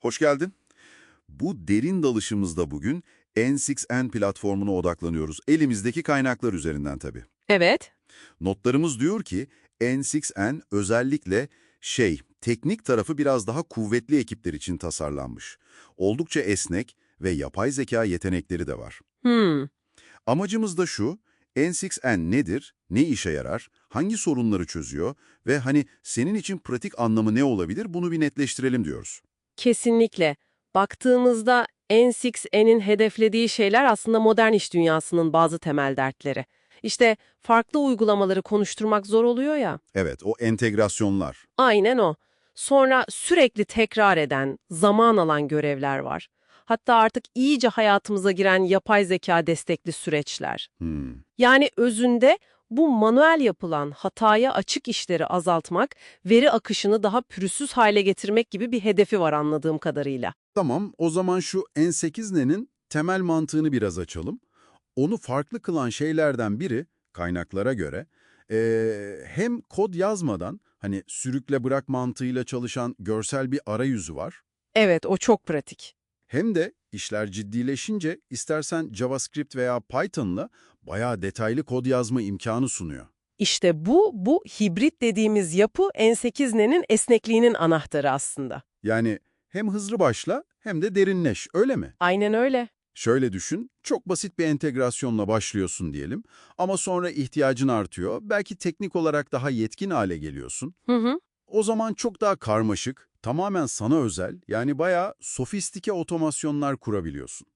Hoş geldin. Bu derin dalışımızda bugün N6N platformuna odaklanıyoruz. Elimizdeki kaynaklar üzerinden tabii. Evet. Notlarımız diyor ki N6N özellikle şey, teknik tarafı biraz daha kuvvetli ekipler için tasarlanmış. Oldukça esnek ve yapay zeka yetenekleri de var. Hmm. Amacımız da şu, N6N nedir, ne işe yarar, hangi sorunları çözüyor ve hani senin için pratik anlamı ne olabilir bunu bir netleştirelim diyoruz. Kesinlikle. Baktığımızda N6N'in hedeflediği şeyler aslında modern iş dünyasının bazı temel dertleri. İşte farklı uygulamaları konuşturmak zor oluyor ya. Evet, o entegrasyonlar. Aynen o. Sonra sürekli tekrar eden, zaman alan görevler var. Hatta artık iyice hayatımıza giren yapay zeka destekli süreçler. Hmm. Yani özünde bu manuel yapılan hataya açık işleri azaltmak, veri akışını daha pürüzsüz hale getirmek gibi bir hedefi var anladığım kadarıyla. Tamam, o zaman şu N8N'nin temel mantığını biraz açalım. Onu farklı kılan şeylerden biri, kaynaklara göre, eee, hem kod yazmadan, hani sürükle bırak mantığıyla çalışan görsel bir arayüzü var, Evet, o çok pratik. hem de işler ciddileşince istersen JavaScript veya Python'la bayağı detaylı kod yazma imkanı sunuyor. İşte bu, bu hibrit dediğimiz yapı N8N'nin esnekliğinin anahtarı aslında. Yani hem hızlı başla hem de derinleş, öyle mi? Aynen öyle. Şöyle düşün, çok basit bir entegrasyonla başlıyorsun diyelim ama sonra ihtiyacın artıyor, belki teknik olarak daha yetkin hale geliyorsun. Hı hı. O zaman çok daha karmaşık, tamamen sana özel, yani bayağı sofistike otomasyonlar kurabiliyorsun.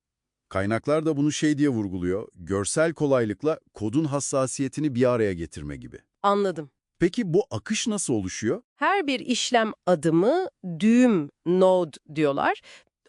Kaynaklar da bunu şey diye vurguluyor, görsel kolaylıkla kodun hassasiyetini bir araya getirme gibi. Anladım. Peki bu akış nasıl oluşuyor? Her bir işlem adımı düğüm, node diyorlar,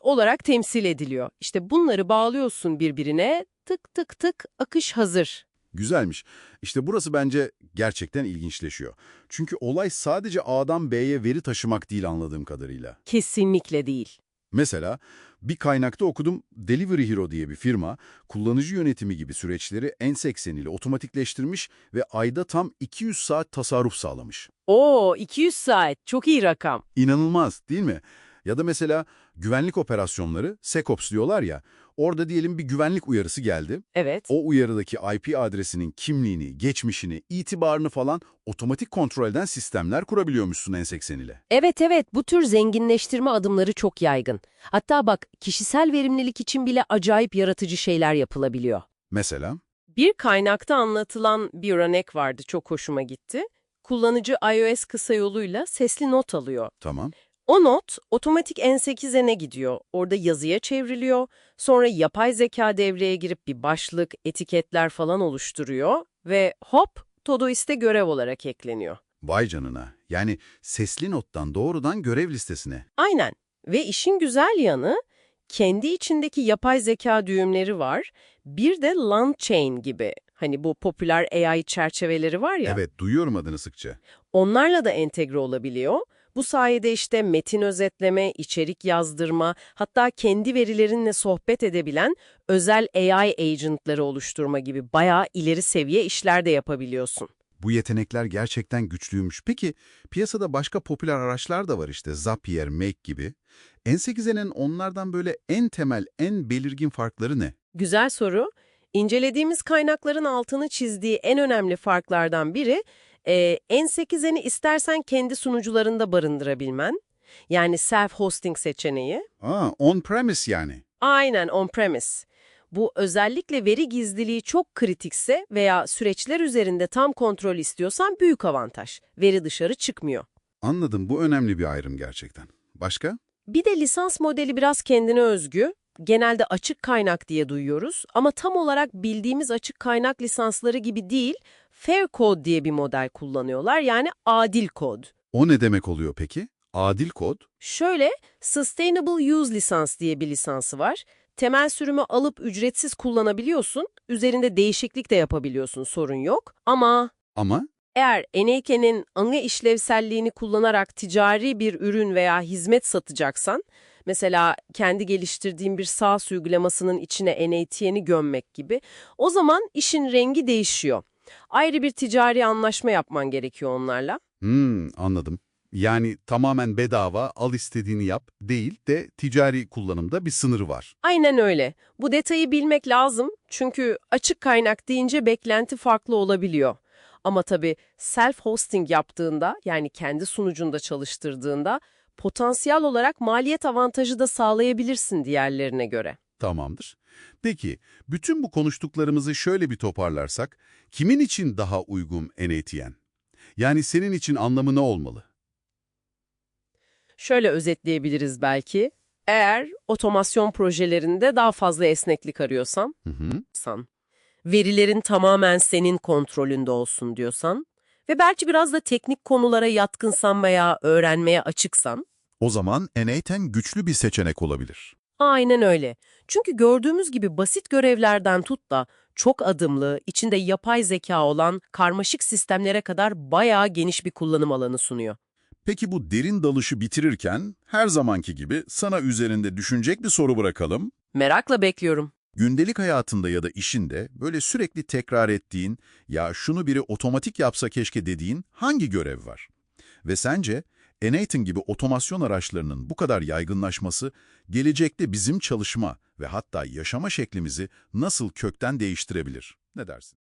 olarak temsil ediliyor. İşte bunları bağlıyorsun birbirine, tık tık tık akış hazır. Güzelmiş. İşte burası bence gerçekten ilginçleşiyor. Çünkü olay sadece A'dan B'ye veri taşımak değil anladığım kadarıyla. Kesinlikle değil. Mesela bir kaynakta okudum Delivery Hero diye bir firma kullanıcı yönetimi gibi süreçleri N80 ile otomatikleştirmiş ve ayda tam 200 saat tasarruf sağlamış. Oo, 200 saat. Çok iyi rakam. İnanılmaz değil mi? Ya da mesela güvenlik operasyonları, SecOps diyorlar ya, orada diyelim bir güvenlik uyarısı geldi. Evet. O uyarıdaki IP adresinin kimliğini, geçmişini, itibarını falan otomatik kontrol eden sistemler kurabiliyormuşsun N80 ile. Evet evet bu tür zenginleştirme adımları çok yaygın. Hatta bak kişisel verimlilik için bile acayip yaratıcı şeyler yapılabiliyor. Mesela Bir kaynakta anlatılan bir örnek vardı çok hoşuma gitti. Kullanıcı iOS kısa yoluyla sesli not alıyor. tamam. O not otomatik N8'e gidiyor. Orada yazıya çevriliyor. Sonra yapay zeka devreye girip bir başlık, etiketler falan oluşturuyor ve hop Todoist'e görev olarak ekleniyor. Vay canına. Yani sesli nottan doğrudan görev listesine. Aynen. Ve işin güzel yanı kendi içindeki yapay zeka düğümleri var. Bir de LangChain gibi. Hani bu popüler AI çerçeveleri var ya. Evet, duyuyorum adını sıkça. Onlarla da entegre olabiliyor. Bu sayede işte metin özetleme, içerik yazdırma, hatta kendi verilerinle sohbet edebilen özel AI agentları oluşturma gibi bayağı ileri seviye işler de yapabiliyorsun. Bu yetenekler gerçekten güçlüymüş. Peki piyasada başka popüler araçlar da var işte Zapier, Make gibi. N8'in onlardan böyle en temel, en belirgin farkları ne? Güzel soru. İncelediğimiz kaynakların altını çizdiği en önemli farklardan biri, e, N8'eni istersen kendi sunucularında barındırabilmen. Yani self-hosting seçeneği. Aa, on-premise yani. Aynen on-premise. Bu özellikle veri gizliliği çok kritikse veya süreçler üzerinde tam kontrol istiyorsan büyük avantaj. Veri dışarı çıkmıyor. Anladım, bu önemli bir ayrım gerçekten. Başka? Bir de lisans modeli biraz kendine özgü. Genelde açık kaynak diye duyuyoruz ama tam olarak bildiğimiz açık kaynak lisansları gibi değil, fair code diye bir model kullanıyorlar yani adil kod. O ne demek oluyor peki? Adil kod? Şöyle, Sustainable Use lisans diye bir lisansı var. Temel sürümü alıp ücretsiz kullanabiliyorsun, üzerinde değişiklik de yapabiliyorsun, sorun yok. Ama Ama eğer Eneyke'nin ana işlevselliğini kullanarak ticari bir ürün veya hizmet satacaksan, mesela kendi geliştirdiğin bir SaaS uygulamasının içine NATN'i gömmek gibi, o zaman işin rengi değişiyor. Ayrı bir ticari anlaşma yapman gerekiyor onlarla. Hmm, anladım. Yani tamamen bedava, al istediğini yap değil de ticari kullanımda bir sınır var. Aynen öyle. Bu detayı bilmek lazım çünkü açık kaynak deyince beklenti farklı olabiliyor. Ama tabii self-hosting yaptığında yani kendi sunucunda çalıştırdığında potansiyel olarak maliyet avantajı da sağlayabilirsin diğerlerine göre. Tamamdır. Peki, bütün bu konuştuklarımızı şöyle bir toparlarsak, kimin için daha uygun NATN? Yani senin için anlamı ne olmalı? Şöyle özetleyebiliriz belki. Eğer otomasyon projelerinde daha fazla esneklik arıyorsan, Hı hı. san, verilerin tamamen senin kontrolünde olsun diyorsan ve belki biraz da teknik konulara yatkınsan veya öğrenmeye açıksan, O zaman N8 güçlü bir seçenek olabilir. aynen öyle. Çünkü gördüğümüz gibi basit görevlerden tut da çok adımlı, içinde yapay zeka olan karmaşık sistemlere kadar bayağı geniş bir kullanım alanı sunuyor. Peki bu derin dalışı bitirirken her zamanki gibi sana üzerinde düşünecek bir soru bırakalım. Merakla bekliyorum. Gündelik hayatında ya da işinde böyle sürekli tekrar ettiğin, ya şunu biri otomatik yapsa keşke dediğin hangi görev var? Ve sence N8 gibi otomasyon araçlarının bu kadar yaygınlaşması gelecekte bizim çalışma ve hatta yaşama şeklimizi nasıl kökten değiştirebilir? Ne dersin?